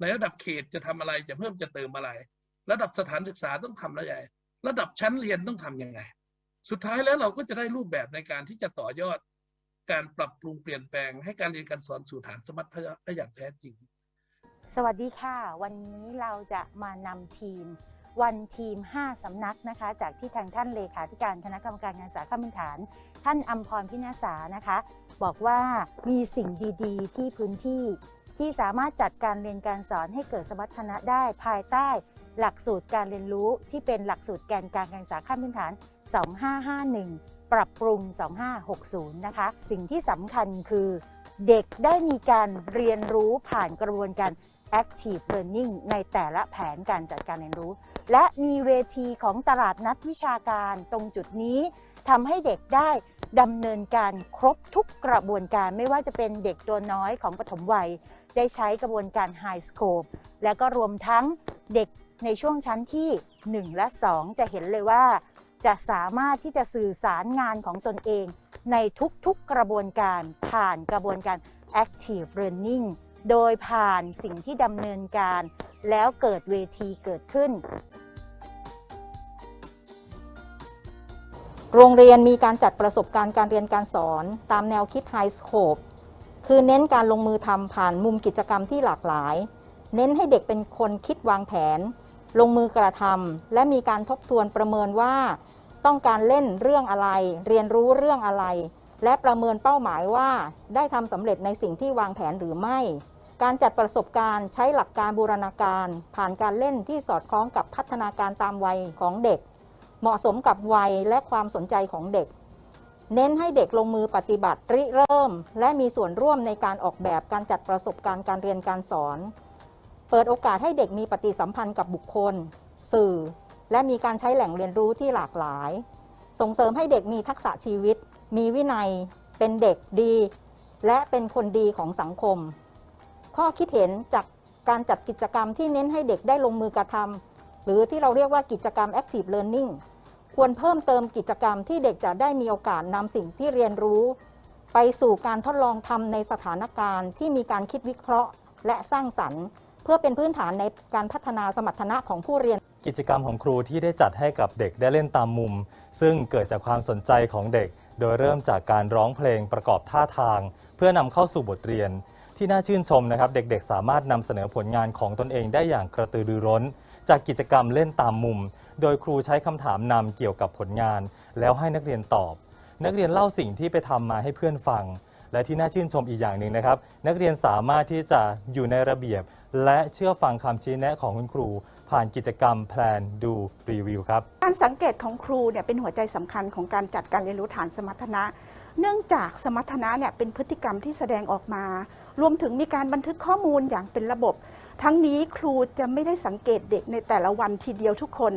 ในระดับเขตจะทำอะไรจะเพิ่มจะเติมอะไร ระดับสถานศึกษาต้องทำอะไรระดับชั้นเรียนต้องทำยังไง สุดท้ายแล้วเราก็จะได้รูปแบบในการที่จะต่อยอด การปรับปรุงเปลี่ยนแปลงให้การเรียนการสอนสู่ฐานสมรรถนะได้อย่างแท้จริง สวัสดีค่ะ วันนี้เราจะมานำทีมวันทีม 5 สำนักนะคะ จากที่ทางท่านเลขาธิการคณะกรรมการการศึกษาขั้นพื้นฐาน ท่านอัมพรพินาศานะคะ บอกว่ามีสิ่งดี ๆ ที่พื้นที่ ที่สามารถจัดการเรียนการสอนให้เกิดสมรรถนะได้ภายใต้ หลักสูตรการเรียนรู้ที่เป็นหลักสูตรแกนกลารการศึกษาขั้นพื้นฐาน 2551 ปรับปรุง 2560 นะคะ สิ่งที่สำคัญคือเด็กได้มีการเรียนรู้ผ่านกระบวนการ active learning ในแต่ละแผนการจัดการเรียนรู้ และมีเวทีของตลาดนัดวิชาการตรงจุดนี้ทำให้เด็กได้ ดำเนินการครบทุกกระบวนการไม่ว่าจะเป็นเด็กตัวน้อยของปฐมวัย ได้ใช้กระบวนการ High Scope และก็รวมทั้งเด็กในช่วงชั้นที่ 1 และ 2 จะเห็นเลยว่า จะสามารถที่จะสื่อสารงานของตนเอง ในทุกๆกระบวนการผ่านกระบวนการ active learning โดยผ่านสิ่งที่ดำเนินการ แล้วเกิดเวทีเกิดขึ้น โรงเรียนมีการจัดประสบการณ์การเรียนการสอน ตามแนวคิด High Scope คือเน้นการลงมือทำผ่านมุมกิจกรรมที่หลากหลาย เน้นให้เด็กเป็นคนคิดวางแผน ลงมือกระทำและมีการทบทวนประเมินว่า ต้องการเล่นเรื่องอะไร เรียนรู้เรื่องอะไร และประเมินเป้าหมายว่า ได้ทำสำเร็จในสิ่งที่วางแผนหรือไม่ การจัดประสบการณ์ใช้หลักการบูรณาการ ผ่านการเล่นที่สอดคล้องกับพัฒนาการตามวัยของเด็ก เหมาะสมกับวัยและความสนใจของเด็ก เน้นให้เด็กลงมือปฏิบัติริเริ่ม และมีส่วนร่วมในการออกแบบการจัดประสบการณ์การเรียนการสอน เปิดโอกาสให้เด็กมีปฏิสัมพันธ์กับบุคคล สื่อ และมีการใช้แหล่งเรียนรู้ที่หลากหลาย ส่งเสริมให้เด็กมีทักษะชีวิต มีวินัย เป็นเด็กดี และเป็นคนดีของสังคม ข้อคิดเห็นจากการจัดกิจกรรมที่เน้นให้เด็กได้ลงมือกระทำ หรือที่เราเรียกว่ากิจกรรม active learning ควรเพิ่มเติมกิจกรรมที่เด็กจะได้มีโอกาสนำสิ่งที่เรียนรู้ ไปสู่การทดลองทำในสถานการณ์ที่มีการคิดวิเคราะห์ และสร้างสรรค์ เพื่อเป็นพื้นฐานในการพัฒนาสมรรถนะของผู้เรียน กิจกรรมของครูที่ได้จัดให้กับเด็กได้เล่นตามมุม ซึ่งเกิดจากความสนใจของเด็ก โดยเริ่มจากการร้องเพลงประกอบท่าทาง เพื่อนำเข้าสู่บทเรียน ที่น่าชื่นชมนะครับ เด็กๆ สามารถนำเสนอผลงานของตนเองได้อย่างกระตือรือร้น จากกิจกรรมเล่นตามมุม โดยครูใช้คำถามนำเกี่ยวกับผลงาน แล้วให้นักเรียนตอบ นักเรียนเล่าสิ่งที่ไปทำมาให้เพื่อนฟัง และที่น่าชื่นชมอีกอย่างหนึ่งนะครับ นักเรียนสามารถที่จะอยู่ในระเบียบ และเชื่อฟังคำชี้แนะของคุณครู ผ่านกิจกรรมแพลนดูรีวิวครับ การสังเกตของครูเนี่ยเป็นหัวใจสำคัญของการจัดการเรียนรู้ฐานสมรรถนะ เนื่องจากสมรรถนะเนี่ยเป็นพฤติกรรมที่แสดงออกมา รวมถึงมีการบันทึกข้อมูลอย่างเป็นระบบ ทั้งนี้ครูจะไม่ได้สังเกตเด็กในแต่ละวันทีเดียวทุกคน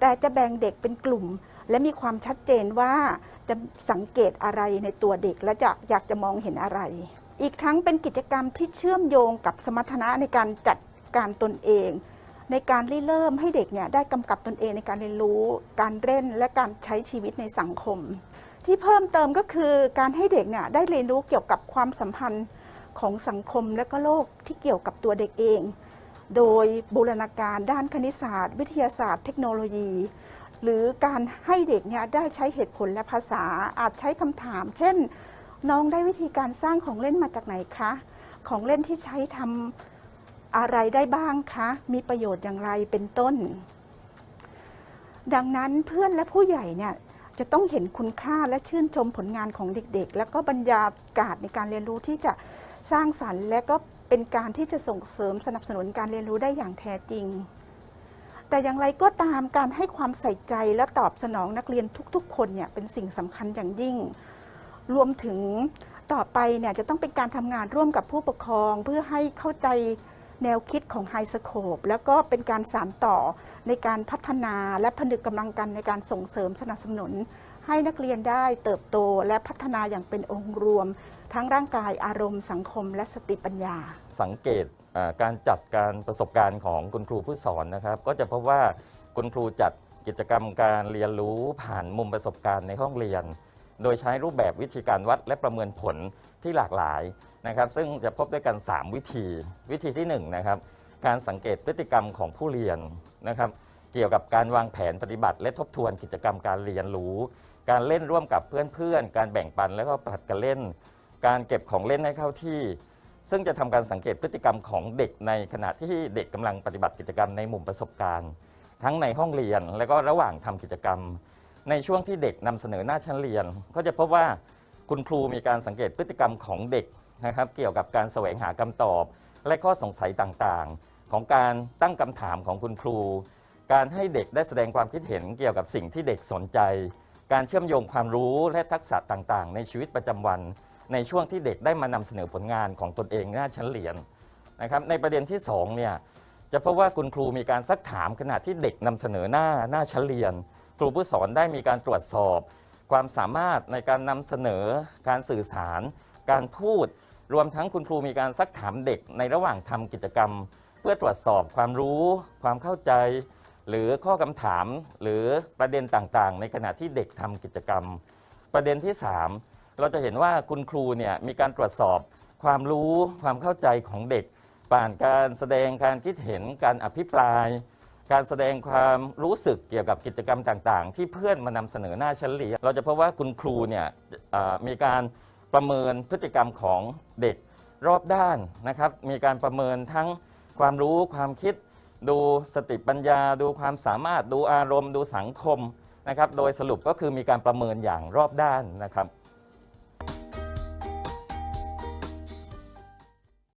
แต่จะแบ่งเด็กเป็นกลุ่ม และมีความชัดเจนว่าจะสังเกตอะไรในตัวเด็กและจะอยากจะมองเห็นอะไร อีกทั้งเป็นกิจกรรมที่เชื่อมโยงกับสมรรถนะในการจัดการตนเอง ในการริเริ่มให้เด็กเนี่ยได้กำกับตนเองในการเรียนรู้ การเล่นและการใช้ชีวิตในสังคม ที่เพิ่มเติมก็คือการให้เด็กเนี่ยได้เรียนรู้เกี่ยวกับความสัมพันธ์ ของสังคมและก็โลกที่เกี่ยวกับตัวเด็กเอง โดยบูรณาการด้านคณิตศาสตร์ วิทยาศาสตร์ เทคโนโลยี หรือการให้เด็กเนี่ยได้ใช้เหตุผลและภาษาอาจใช้คำถาม เช่น น้องได้วิธีการสร้างของเล่นมาจากไหนคะ ของเล่นที่ใช้ทำอะไรได้บ้างคะ มีประโยชน์อย่างไรเป็นต้น ดังนั้นเพื่อนและผู้ใหญ่เนี่ยจะต้องเห็นคุณค่าและชื่นชมผลงานของเด็กๆ แล้วก็บรรยากาศในการเรียนรู้ที่จะ สร้างสรรค์ และก็เป็นการที่จะส่งเสริมสนับสนุนการเรียนรู้ได้อย่างแท้จริง แต่อย่างไรก็ตามการให้ความใส่ใจและตอบสนองนักเรียนทุกๆ คนเนี่ยเป็นสิ่งสำคัญอย่างยิ่ง รวมถึงต่อไปเนี่ยจะต้องเป็นการทำงานร่วมกับผู้ปกครอง เพื่อให้เข้าใจแนวคิดของไฮสโคปแล้วก็เป็นการสานต่อในการพัฒนาและผนึกกำลังกันในการส่งเสริมสนับสนุน ให้นักเรียนได้เติบโตและพัฒนาอย่างเป็นองค์รวม ทั้งร่างกายอารมณ์สังคมและสติปัญญา สังเกตการจัดการประสบการณ์ของคุณครูผู้สอนนะครับ ก็จะพบว่าคุณครูจัดกิจกรรมการเรียนรู้ผ่านมุมประสบการณ์ในห้องเรียน โดยใช้รูปแบบวิธีการวัดและประเมินผลที่หลากหลายนะครับ ซึ่งจะพบด้วยกัน 3 วิธี วิธีที่1นะครับการสังเกตพฤติกรรมของผู้เรียนนะครับเกี่ยวกับการวางแผนปฏิบัติ และทบทวนกิจกรรมการเรียนรู้ การเล่นร่วมกับเพื่อนๆ การแบ่งปันแล้วก็ผลัดกันเล่น การเก็บของเล่นให้เข้าที่ ซึ่งจะทำการสังเกตพฤติกรรมของเด็กในขณะที่เด็กกำลังปฏิบัติกิจกรรมในมู่ประสบการณ์ ทั้งในห้องเรียนและก็ระหว่างทำกิจกรรม ในช่วงที่เด็กนำเสนอหน้าชั้นเรียน ก็จะพบว่าคุณครูมีการสังเกตพฤติกรรมของเด็กนะครับเกี่ยวกับการแสวงหาคำตอบ และข้อสงสัยต่างๆ ของการตั้งคำถามของคุณครู การให้เด็กได้แสดงความคิดเห็นเกี่ยวกับสิ่งที่เด็กสนใจ การเชื่อมโยงความรู้และทักษะต่างๆ ในชีวิตประจำวัน ในช่วงที่เด็กได้มานำเสนอผลงานของตนเองหน้าชั้นเรียนนะครับในประเด็นที่สองเนี่ยจะพบว่าคุณครูมีการซักถามขณะที่เด็กนำเสนอหน้าหน้าชั้นเรียน ครูผู้สอนได้มีการตรวจสอบ ความสามารถในการนำเสนอการสื่อสาร การพูด รวมทั้งคุณครูมีการซักถามเด็กในระหว่างทำกิจกรรม เพื่อตรวจสอบความรู้ ความเข้าใจ หรือข้อคำถามหรือประเด็นต่างๆ ในขณะที่เด็กทำกิจกรรม ประเด็นที่ 3 เราจะเห็นว่าคุณครูเนี่ยมีการตรวจสอบความรู้ความเข้าใจของเด็ก ผ่านการแสดงการคิดเห็นการอภิปราย การแสดงความรู้สึกเกี่ยวกับกิจกรรมต่างๆ ที่เพื่อนมานำเสนอหน้าชั้นเรียนเราจะพบว่าคุณครูเนี่ยมีการประเมินพฤติกรรมของเด็กรอบด้านนะครับมีการประเมินทั้งความรู้ความคิด ดูสติปัญญา ดูความสามารถดูอารมณ์ ดูสังคมนะครับโดยสรุปก็คือมีการประเมินอย่างรอบด้านนะครับ